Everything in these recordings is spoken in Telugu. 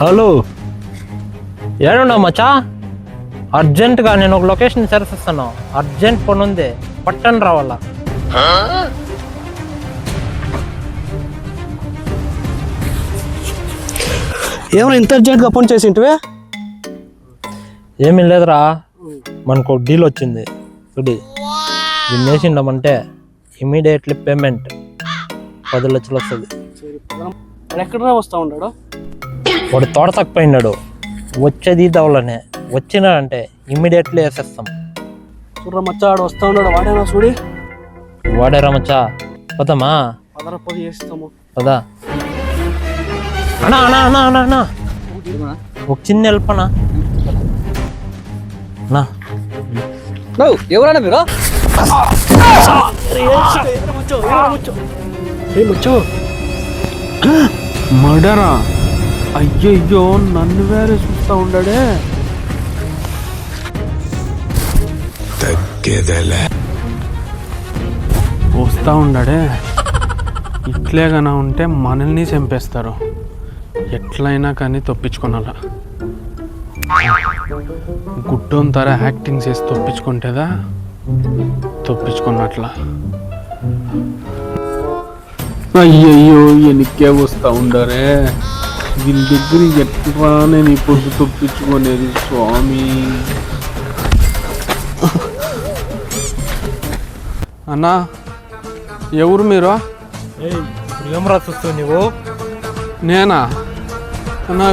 హలో. ఏడున్నావు మచ్చా? అర్జెంటుగా నేను ఒక లొకేషన్ సరిస్తాను అర్జెంట్ పని ఉంది పట్టణం రావాలా? ఏమైనా ఇంత అర్జెంట్గా ఫోన్ చేసింటివే? ఏమీ లేదురా. మనకు ఒక డీల్ వచ్చింది. చూడి దీన్ని వేసిండమంటే ఇమీడియట్లీ పేమెంట్ పది లక్షలు వస్తుంది ఎక్కడ వస్తా ఉన్నాడు వాడు తోట తక్కుపోయినాడు వచ్చేది దవలనే వచ్చినాడంటే ఇమీడియట్లీ వేసేస్తాం. చూడరా మచ్చా వాడు వస్తా ఉన్నాడు. వాడేనా చూడి. వాడేరా మచ్చా. పోతామా పదర పది చేస్తాము పదా. అన్నా అన్నా అన్నా అన్నా అన్నా. ఒక చిన్న హెల్ప్ అన్నా. అన్నా. ఎవరైనా మీరు? మర్డరా? అయ్యయ్యో నన్ను వేరే చూస్తా ఉండాడే. వస్తా ఉండాడే. ఇట్లే గన ఉంటే మనల్ని చంపేస్తారు. ఎట్లయినా కానీ తప్పించుకోనాల. గుడ్డోన్ తర యాక్టింగ్ చేసి తప్పించుకుంటేదా? తప్పించుకున్నట్లా. అయ్యయ్యో వెనక్కే వస్తా ఉండరే. వీళ్ళ దగ్గర ఎట్లా నేను ఇప్పుడు తప్పించుకునేది స్వామి? అన్నా ఎవరు మీరు? ఏం రాసిస్తావు నువ్వు? నేనా? అన్నా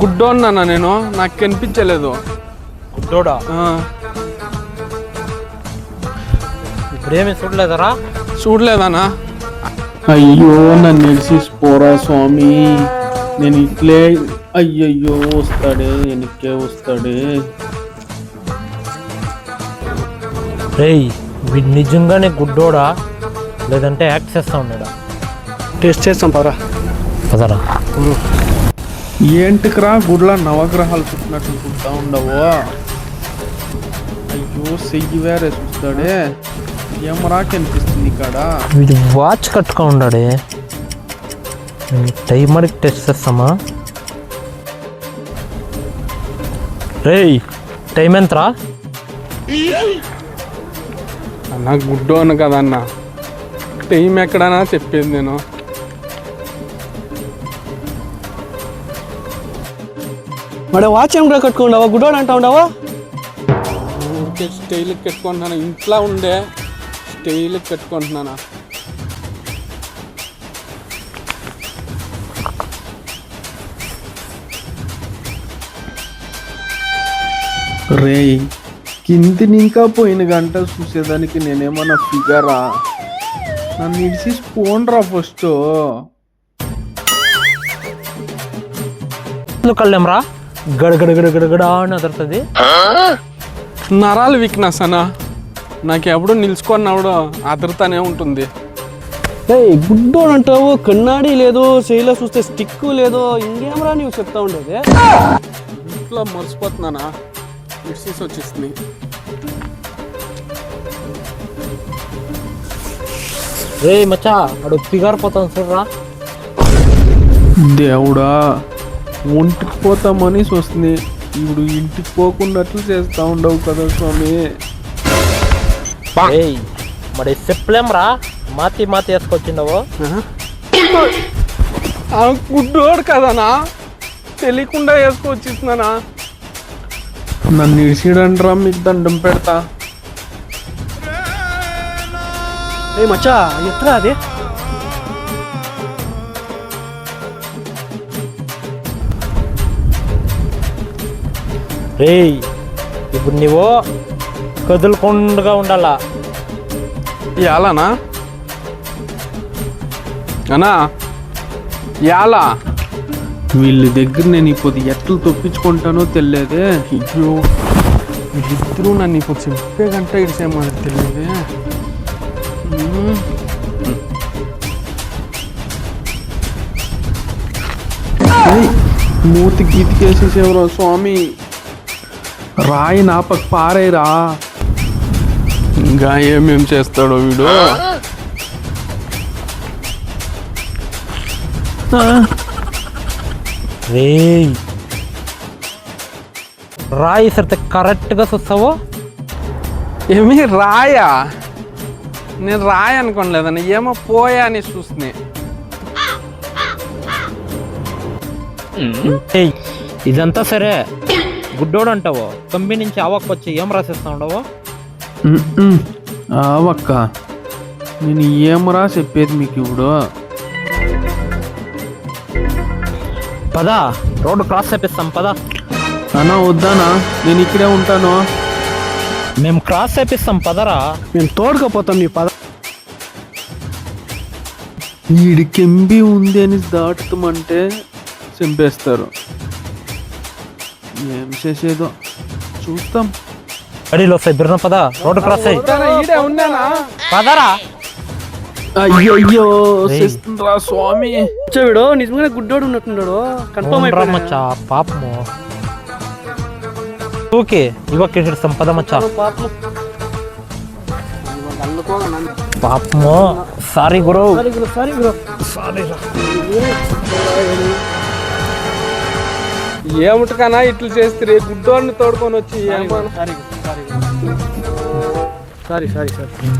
గుడ్డోన్నానా నేను నాకు కనిపించలేదు. గుడ్డోడా? ఆ, ఇప్పుడు ఏమీ చూడలేదరా? చూడలేదానా అయ్యో నన్ను నిలిచి పోరా స్వామి. నేను ఇట్లే అయ్యయ్యో వస్తాడే వెనక్కే వస్తాడే. రేయ్ వీడు నిజంగానే గుడ్డోడా? లేదంటే యాక్ట్ చేస్తా ఉన్నాడా? టెస్ట్ చేస్తాం పరా పదరా. ఏంటికిరా గుడ్ల నవగ్రహాలు చుట్టినట్టు చూస్తా ఉండవు? అయ్యో చెయ్యి వేరే చూస్తాడే. ఏమరా కనిపిస్తుంది ఇక్కడ? వీడు వాచ్ కట్టుకో ఉన్నాడే. టైమర్కి టెస్ట్ చేస్తామా? రేయ్ టైం ఎంతరా? అన్న గుడ్డు అన్న కదన్న టైం ఎక్కడనా చెప్పేది నేను. మరి వాచ్ ఏం కట్టుకుంటావా గుడ్డోడు అంటా ఉండవా? ఊరికే స్టైల్ కట్టుకుంటున్నాను ఇంట్లో ఉండే. స్టైల్ కట్టుకుంటున్నాను రేయ్ కిందిని ఇంకా పోయిన గంట చూసేదానికి నేనేమన్నా ఫిగరా నన్ను ఇడిచి పోండ్రా ఫస్ట్ కళ్ళెంరా గడగడ గడగడ అని అదరుతుంది నరాలు వీక్నెస్ అన్నా నాకు ఎప్పుడు నిలుచుకున్నప్పుడు అదరుతానే ఉంటుంది. గుడ్డోడు అంటావు. కన్నాడి లేదు శైలో చూస్తే స్టిక్ లేదు ఇంకేమరా నీవు చెప్తా ఉండేది. ఇంట్లో మర్చిపోతున్నానా? మిస్సెస్ వచ్చేసింది. రే మచ్చా అడు ఫిగర్ పోతాను చూడరా దేవుడా ఒంటికి పోతామని వస్తుంది ఇప్పుడు ఇంటికి పోకున్నట్లు చేస్తా ఉండవు కదా స్వామి. ఏయ్ మరి చెప్పలేంరా మాతి మాతి వేసుకొచ్చిండవు. గుడ్డోడు కదనా? తెలియకుండా వేసుకొచ్చిస్తున్నానా నన్ను ఇడిసిడంట్రా మీకు దండం పెడతా. ఏ మచ్చా ఎట్లా అది. రేయ్ ఇప్పుడు నువ్వు కదులుకుండా ఉండాలా? యాలనా అనా యాలా వీళ్ళ దగ్గర నేను ఇప్పుడు ఎట్లు తొప్పించుకుంటానో తెలియదే. అయ్యో వీళ్ళిద్దరూ నన్ను ఇప్పుడు చెప్పే గంట ఇడిసేమని తెలియదే. మూతి గీతికేసేసేవరా స్వామి? రాయి నాపక్ పారేరా. ఇంకా ఏమేం చేస్తాడో వీడు? రాయి. సరితే కరెక్ట్గా చూస్తావో? ఏమి రాయా? నేను రాయ అనుకోలేదని ఏమో పోయా అని చూస్తున్నా. ఏయ్ ఇదంతా సరే. గుడ్డోడు అంటావు కంపెనీ నుంచి ఆవక్కొచ్చి ఏం రాసేస్తా ఉండవు? ఆవక్క నేను ఏమరా చెప్పేది మీకు ఇప్పుడు? పదా రోడ్డు క్రాస్ చేపిస్తాం పదా. అన్నా వద్దానా నేను ఇక్కడే ఉంటాను. మేము క్రాస్ చేపిస్తాం పదరా. మేము తోడుకపోతాం నీ పద. వీడి కెంబి ఉంది అని దాటుతామంటే చంపేస్తారు. ఏం చేసేదో చూస్తాం అడిలో వస్తాయి బిర్న పద. రోడ్డు క్రాస్ అయ్యి. పదరా. అయ్యో. చేస్తుండ్రా స్వామి. వచ్చావిడు నిజంగానే గుడ్డోడు ఉన్నట్టున్నాడు. కన్ఫర్మ్ అయిపోయినా మచ్చా పాపము. ఓకే ఇవ్వకి ఇస్తాం పద మచ్చా. పాపం పాపము. సారీ గురు సారీ గురు సారీ గురు ఏమిటికనా ఇట్లు చేస్తే గుడ్డోడిని తోడుకొని వచ్చి సారీ సారీ సారీ సారీ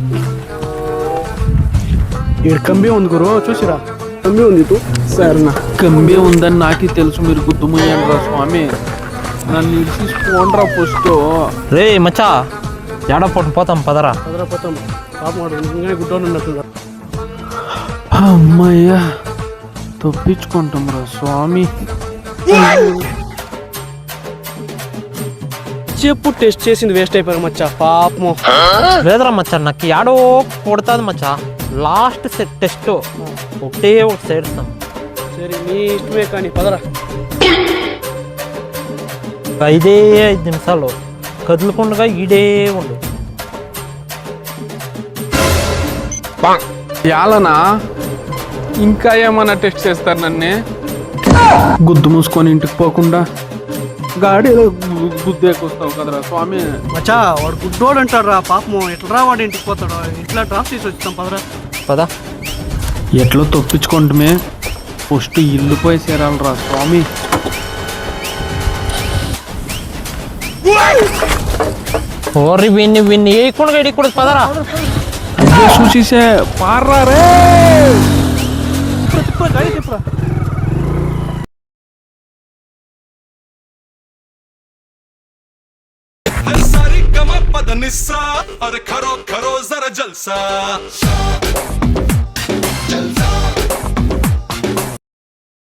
ఇక్కడ కంబి ఉంది గురు చూసిరా? కంబి ఉంది ఇటు సరేనా కంబే ఉందని నాకే తెలుసు మీరు గుర్తుమయ్యండి స్వామి. నన్ను ఇడిచి పోండ్రా ఫస్ట్ రే మచ్చా. ఏడపోటు పోతాం పదరా. పదరాపోతాం పాపం వాడు నిజంగానే గుడ్డోడు ఉన్నట్టున్నాడు అమ్మయ్యా తప్పించుకుంటాం రా స్వామి చెప్పు టెస్ట్ చేసింది వేస్ట్ అయిపోయారు మచ్చా పాపము. లేదురా మచ్చా నాకు ఏడో కొడుతుంది మచ్చా. లాస్ట్ సెట్ టెస్ట్ ఒకటే ఒక సైడ్ ఇస్తాం. సరే నీ ఇష్టమే కానీ పదరా. ఐదే ఐదు నిమిషాలు. కదులుకుండగా ఈడే ఉండు. యాలనా? ఇంకా ఏమన్నా టెస్ట్ చేస్తారు నన్ను? గుద్దు మూసుకొని ఇంటికి పోకుండా. గాడిలో గుద్దేకొస్తావు కదరా స్వామి. మచ్చా వాడు గుడ్డోడు అంటాడు రా పాపము. ఎట్లా రా వాడు ఇంటికి పోతాడు? ఇంట్లో డ్రాప్ చేసి వచ్చాం పదరా? పద. ఎట్లా తప్పించుకుంటమే ఫస్ట్ ఇల్లు పోయి చేరాలరా స్వామి. ఓరి విన్ని విన్ని వేయకుండా ఇడికూడదు పదరా. చూసేసే పార్రా రే. ज्यादा निस्सा अरे खरो खरो जरा जलसा जलसा